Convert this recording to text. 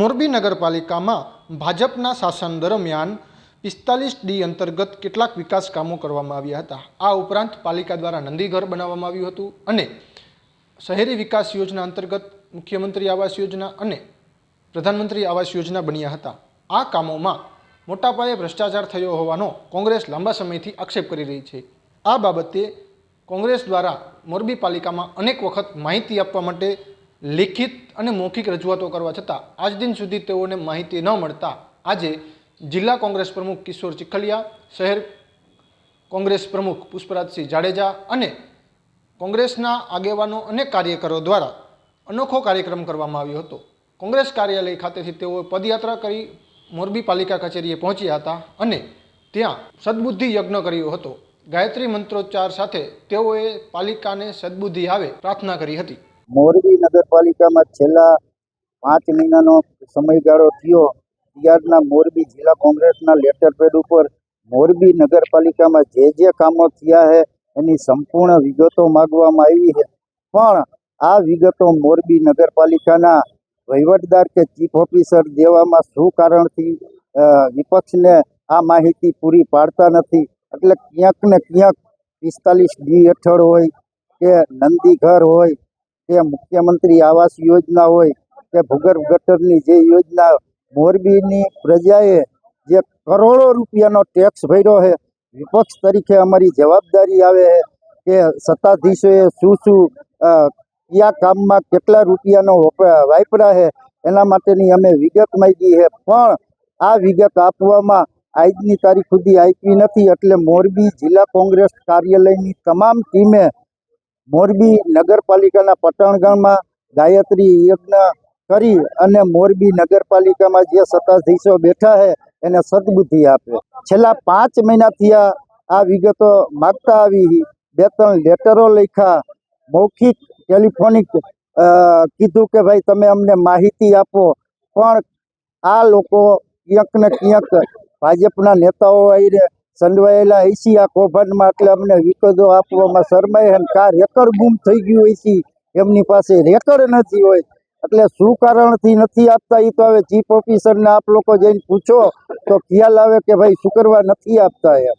મોરબી નગરપાલિકામાં ભાજપના શાસન દરમિયાન પિસ્તાલીસ ડી અંતર્ગત કેટલાક વિકાસ કામો કરવામાં આવ્યા હતા. આ ઉપરાંત પાલિકા દ્વારા નંદીઘર બનાવવામાં આવ્યું હતું અને શહેરી વિકાસ યોજના અંતર્ગત મુખ્યમંત્રી આવાસ યોજના અને પ્રધાનમંત્રી આવાસ યોજના બન્યા હતા. આ કામોમાં મોટા પાયે ભ્રષ્ટાચાર થયો હોવાનો કોંગ્રેસ લાંબા સમયથી આક્ષેપ કરી રહી છે. આ બાબતે કોંગ્રેસ દ્વારા મોરબી પાલિકામાં અનેક વખત માહિતી આપવા માટે લેખિત અને મૌખિક રજૂઆતો કરવા છતાં આજ દિન સુધી તેઓને માહિતી ન મળતા આજે જિલ્લા કોંગ્રેસ પ્રમુખ કિશોર ચીખલિયા, શહેર કોંગ્રેસ પ્રમુખ પુષ્પરાજસિંહ જાડેજા અને કોંગ્રેસના આગેવાનો અને કાર્યકરો દ્વારા અનોખો કાર્યક્રમ કરવામાં આવ્યો હતો. કોંગ્રેસ કાર્યાલય ખાતેથી તેઓએ પદયાત્રા કરી મોરબી પાલિકા કચેરીએ પહોંચ્યા હતા અને ત્યાં સદબુદ્ધિ યજ્ઞ કર્યો હતો. ગાયત્રી મંત્રોચ્ચાર સાથે તેઓએ પાલિકાને સદબુદ્ધિ આવે પ્રાર્થના કરી હતી. મોરબી નગરપાલિકામાં છેલ્લા પાંચ મહિનાનો સમયગાળો થયો. ત્યારના મોરબી જિલ્લા કોંગ્રેસના લેટર પેડ ઉપર મોરબી નગરપાલિકામાં જે જે કામો થયા છે એની સંપૂર્ણ વિગતો માગવામાં આવી છે પણ આ વિગતો મોરબી નગરપાલિકાના વહીવટદાર કે ચીફ ઓફિસર દેવામાં શું કારણથી વિપક્ષને આ માહિતી પૂરી પાડતા નથી એટલે ક્યાંક ને ક્યાંક પિસ્તાલીસ ડી હેઠળ હોય કે નંદી ઘર હોય, કે મુખ્યમંત્રી આવાસ યોજના હોય, કે ભૂગર્ભ ગટરની જે યોજના મોરબીની પ્રજાએ જે કરોડો રૂપિયાનો ટેક્સ ભર્યો છે, વિપક્ષ તરીકે અમારી જવાબદારી આવે છે કે સત્તાધીશોએ શું શું કયા કામમાં કેટલા રૂપિયાનો વાપરા છે, એના માટેની અમે વિગત માંગી છે. પણ આ વિગત આપવામાં આજની તારીખ સુધી આપી નથી એટલે મોરબી જિલ્લા કોંગ્રેસ કાર્યાલયની તમામ ટીમે મોરબી નગરપાલિકાના પટણગણમાં ગાયત્રી યજ્ઞ કરી અને મોરબી નગરપાલિકામાં જે સત્તાધીશો બેઠા છે, એને સદબુદ્ધિ આપે. છેલ્લા પાંચ મહિનાથી આ આ વિગતો માગતા આવી બે ત્રણ લેટરો લખ્યા, મૌખિક ટેલિફોનિક કીધું કે ભાઈ તમે અમને માહિતી આપો. પણ આ લોકો ક્યાંક ને ક્યાંક ભાજપના નેતાઓ આવીને સંડવાયેલા હૈસી આ કૌભાંડમાં એટલે અમને વિગતો આપવામાં શરમાય અને કા રેકર ગુમ થઈ ગયું હૈસી એમની પાસે રેકર નથી હોય. એટલે શું કારણથી નથી આપતા? એ તો હવે ચીફ ઓફિસરને આપ લોકો જઈને પૂછો તો ખ્યાલ આવે કે ભાઈ શું કરવા નથી આપતા એમ.